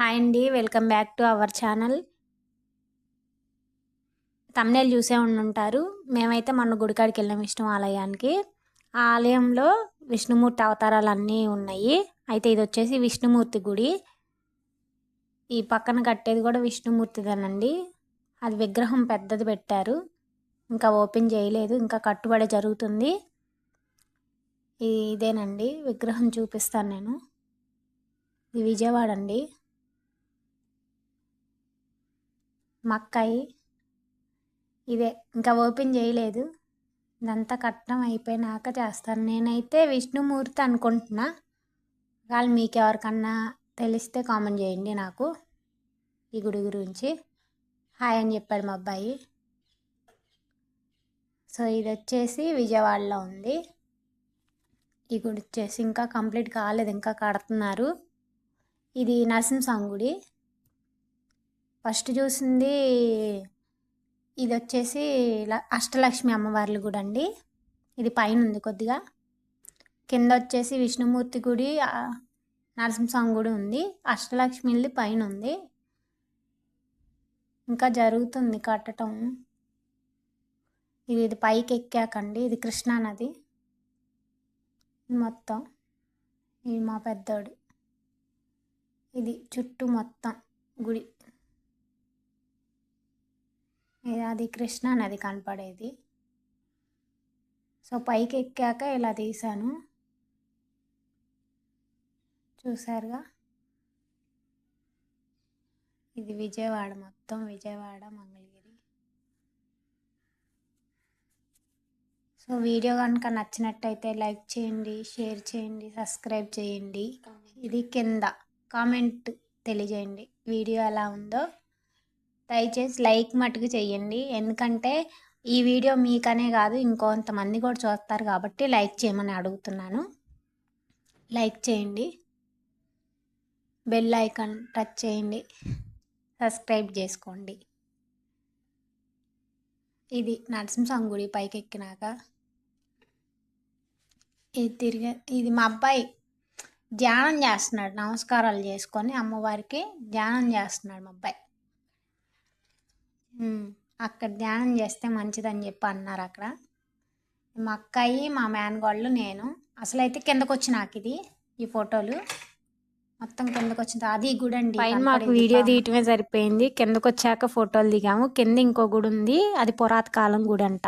Hi అండి welcome back to our channel. Thumbnail చూసే ఉండుంటారు. మేమైతే మొన్న గుడికాడికి వెళ్ళాం విష్ణు ఆలయానికి. ఆ ఆలయంలో విష్ణుమూర్తి అవతారాలు అన్నీ ఉన్నాయి. అయితే ఇది వచ్చేసి విష్ణుమూర్తి గుడి. ఈ పక్కన కట్టేది కూడా విష్ణుమూర్తిదేనండి. అది విగ్రహం పెద్దది పెట్టారు. ఇంకా ఓపెన్ చేయలేదు. ఇంకా కట్టుబడి జరుగుతుంది. ఇదేనండి విగ్రహం చూపిస్తాను నేను. ఇది విజయవాడ అండి. మక్కాయి. ఇదే ఇంకా ఓపెన్ చేయలేదు. ఇదంతా కట్టడం అయిపోయినాక చేస్తాను. నేనైతే విష్ణుమూర్తి అనుకుంటున్నా. వాళ్ళు మీకు ఎవరికన్నా తెలిస్తే కామెంట్ చేయండి నాకు ఈ గుడి గురించి. హాయ్ అని చెప్పాడు మా అబ్బాయి. సో ఇది వచ్చేసి విజయవాడలో ఉంది. ఈ గుడి వచ్చేసి ఇంకా కంప్లీట్ కాలేదు ఇంకా కడుతున్నారు. ఇది నరసింహస్వామి గుడి. ఫస్ట్ చూసింది ఇది వచ్చేసి అష్టలక్ష్మి అమ్మవార్ల గుడి అండి. ఇది పైన ఉంది కొద్దిగా. కింద వచ్చేసి విష్ణుమూర్తి గుడి నరసింహస్వామి గుడి ఉంది. అష్టలక్ష్మిది పైన ఉంది ఇంకా జరుగుతుంది కట్టడం ఇది ఇది పైకి ఎక్కాకండి ఇది కృష్ణానది మొత్తం. ఇది మా పెద్దోడు. ఇది చుట్టూ మొత్తం గుడి. అది కృష్ణా నది కనపడేది. సో పైకి ఎక్కాక ఇలా తీసాను చూసారుగా ఇది విజయవాడ మొత్తం విజయవాడ మంగళగిరి. సో వీడియో కనుక నచ్చినట్టయితే లైక్ చేయండి షేర్ చేయండి సబ్స్క్రైబ్ చేయండి. ఇది కింద కామెంట్ తెలియజేయండి. వీడియో ఎలా ఉందో దయచేసి లైక్ మటుకు చేయండి ఎందుకంటే ఈ వీడియో మీకనే కాదు ఇంకొంతమంది కూడా చూస్తారు కాబట్టి లైక్ చేయమని అడుగుతున్నాను. లైక్ చేయండి. బెల్ ఐకాన్ టచ్ చేయండి. సబ్స్క్రైబ్ చేసుకోండి. ఇది నరసింహస్వామి గుడి పైకి ఎక్కినాక ఇది తిరిగి ఇది మా అబ్బాయి ధ్యానం చేస్తున్నాడు. నమస్కారాలు చేసుకొని అమ్మవారికి ధ్యానం చేస్తున్నాడు మా అబ్బాయి. అక్కడ ధ్యానం చేస్తే మంచిదని చెప్పి అన్నారు అక్కడ. మా అక్కయ్యి మా మేనగోళ్ళు నేను. అసలు అయితే కిందకు వచ్చి నాకు ఇది ఈ ఫోటోలు. మొత్తం కిందకు వచ్చింది అది గుడి అండి పైన మాకు వీడియో తీయటమే సరిపోయింది. కిందకు వచ్చాక ఫోటోలు దిగాము. కింద ఇంకో గుడి ఉంది. అది పురాత కాలం గుడి అంట